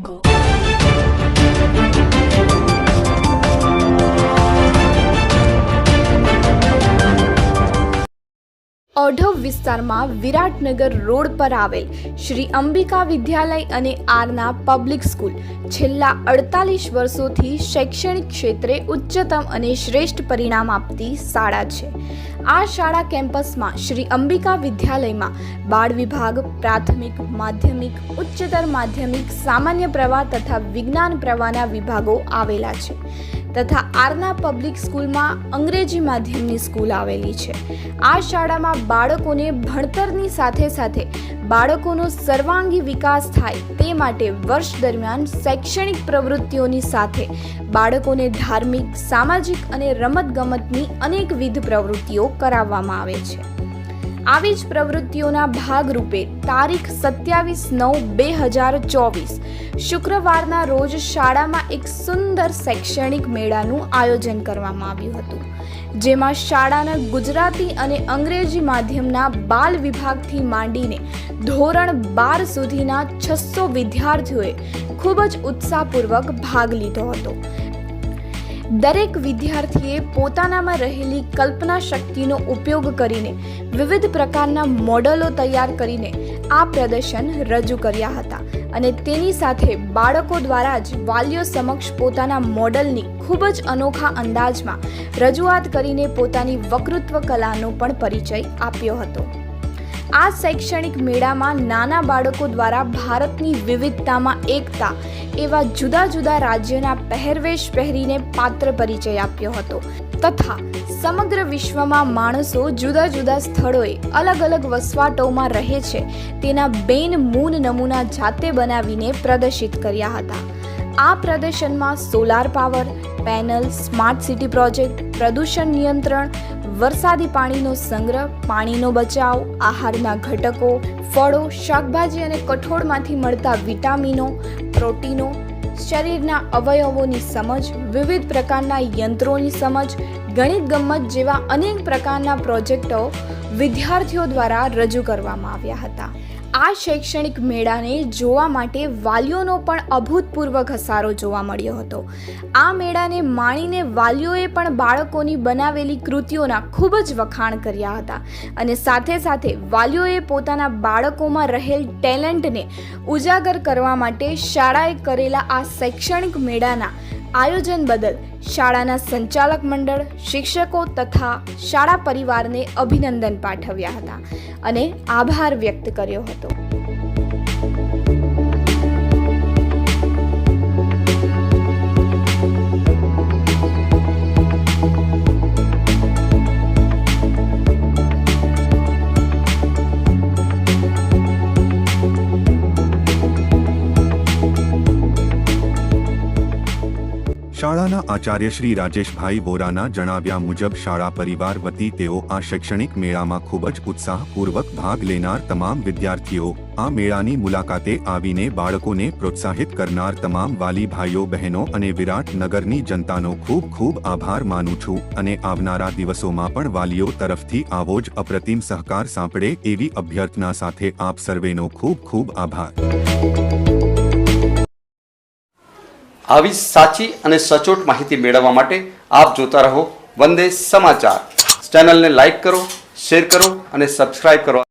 够。ઓઢવ વિસ્તારમાં વિરાટનગર રોડ પર આવેલ શ્રી અંબિકા વિદ્યાલય અને આરના પબ્લિક સ્કૂલ. છેલ્લા અડતાલીસ વર્ષોથી શૈક્ષણિક ક્ષેત્રે ઉચ્ચતમ અને શ્રેષ્ઠ પરિણામ આપતી શાળા છે. આ શાળા કેમ્પસમાં શ્રી અંબિકા વિદ્યાલયમાં બાળ વિભાગ, પ્રાથમિક, માધ્યમિક, ઉચ્ચતર માધ્યમિક, સામાન્ય પ્રવાહ તથા વિજ્ઞાન પ્રવાહના વિભાગો આવેલા છે. તથા આરના પબ્લિક સ્કૂલમાં અંગ્રેજી માધ્યમની સ્કૂલ આવેલી છે. આ શાળામાં બાળકોને ભણતરની સાથે સાથે બાળકોનો સર્વાંગી વિકાસ થાય તે માટે વર્ષ દરમિયાન શૈક્ષણિક પ્રવૃત્તિઓની સાથે બાળકોને ધાર્મિક, સામાજિક અને રમતગમતની અનેકવિધ પ્રવૃત્તિઓ કરાવવામાં આવે છે. આવી જ પ્રવૃત્તિઓના ભાગરૂપે તારીખ સત્યાવીસ નવ બે હજાર ચોવીસ, શુક્રવારના રોજ શાળામાં એક સુંદર શૈક્ષણિક મેળાનું આયોજન કરવામાં આવ્યું હતું, જેમાં શાળાના ગુજરાતી અને અંગ્રેજી માધ્યમના બાલ વિભાગથી માંડીને ધોરણ બાર સુધીના છસો વિદ્યાર્થીઓએ ખૂબ જ ઉત્સાહપૂર્વક ભાગ લીધો હતો. દરેક વિદ્યાર્થીએ પોતાનામાં રહેલી કલ્પના શક્તિનો ઉપયોગ કરીને વિવિધ પ્રકારના મોડલો તૈયાર કરીને આ પ્રદર્શન રજૂ કર્યા હતા અને તેની સાથે બાળકો દ્વારા જ વાલીઓ સમક્ષ પોતાના મોડલની ખૂબ જ અનોખા અંદાજમાં રજૂઆત કરીને પોતાની વકૃત્વ કલાનો પણ પરિચય આપ્યો હતો. આ શૈક્ષણિક મેળામાં નાના બાળકો દ્વારા ભારતની વિવિધતામાં એકતા એવા જુદા જુદા રાજ્યના પહેરવેશ પહેરીને પાત્ર પરિચય આપ્યો હતો તથા સમગ્ર વિશ્વમાં માણસો જુદા જુદા સ્થળોએ અલગ અલગ વસવાટોમાં રહે છે તેના બેન મૂન નમૂના જાતે બનાવીને પ્રદર્શિત કર્યા હતા. આ પ્રદર્શનમાં solar power, panel, smart city project, પ્રદૂષણ નિયંત્રણ વરસાદી પાણીનો સંગ્રહ, પાણીનો બચાવ, આહારના ઘટકો, ફળો, શાકભાજી અને કઠોળમાંથી મળતા વિટામિનો, પ્રોટીનો, શરીરના અવયવોની સમજ, વિવિધ પ્રકારના યંત્રોની સમજ, ગણિત ગમ્મત જેવા અનેક પ્રકારના પ્રોજેક્ટો વિદ્યાર્થીઓ દ્વારા રજૂ કરવામાં આવ્યા હતા. આ શૈક્ષણિક મેળાને જોવા માટે વાલીઓનો પણ અભૂતપૂર્વ ઘસારો જોવા મળ્યો હતો. આ મેળાને માણીને વાલીઓએ પણ બાળકોની બનાવેલી કૃતિઓના ખૂબ જ વખાણ કર્યા હતા અને સાથે સાથે વાલીઓએ પોતાના બાળકોમાં રહેલ ટેલેન્ટને ઉજાગર કરવા માટે શાળાએ કરેલા આ શૈક્ષણિક મેળાના આયોજન બદલ શાળાના સંચાલક મંડળ, શિક્ષકો તથા શાળા પરિવારને અભિનંદન પાઠવ્યા હતા અને આભાર વ્યક્ત કર્યો હતો. શાળાના આચાર્ય શ્રી રાજેશભાઈ બોરાના જણાવ્યા મુજબ શાળા પરિવાર વતી તેઓ આ શૈક્ષણિક મેળામાં ખૂબ જ ઉત્સાહપૂર્વક ભાગ લેનાર તમામ વિદ્યાર્થીઓ, આ મેળાની મુલાકાતે આવીને બાળકોને પ્રોત્સાહિત કરનાર તમામ વાલી ભાઈઓ, બહેનો અને વિરાટનગરની જનતાનો ખૂબ ખૂબ આભાર માનું છું અને આવનારા દિવસોમાં પણ વાલીઓ તરફથી આવો જ અપ્રતિમ સહકાર સાંપડે એવી અભ્યર્થના સાથે આપ સર્વેનો ખૂબ ખૂબ આભાર. આવી સાચી અને સચોટ માહિતી મેળવવા માટે આપ જોતા રહો વંદે સમાચાર. ચેનલને લાઇક કરો શેર કરો અને સબસ્ક્રાઇબ કરો.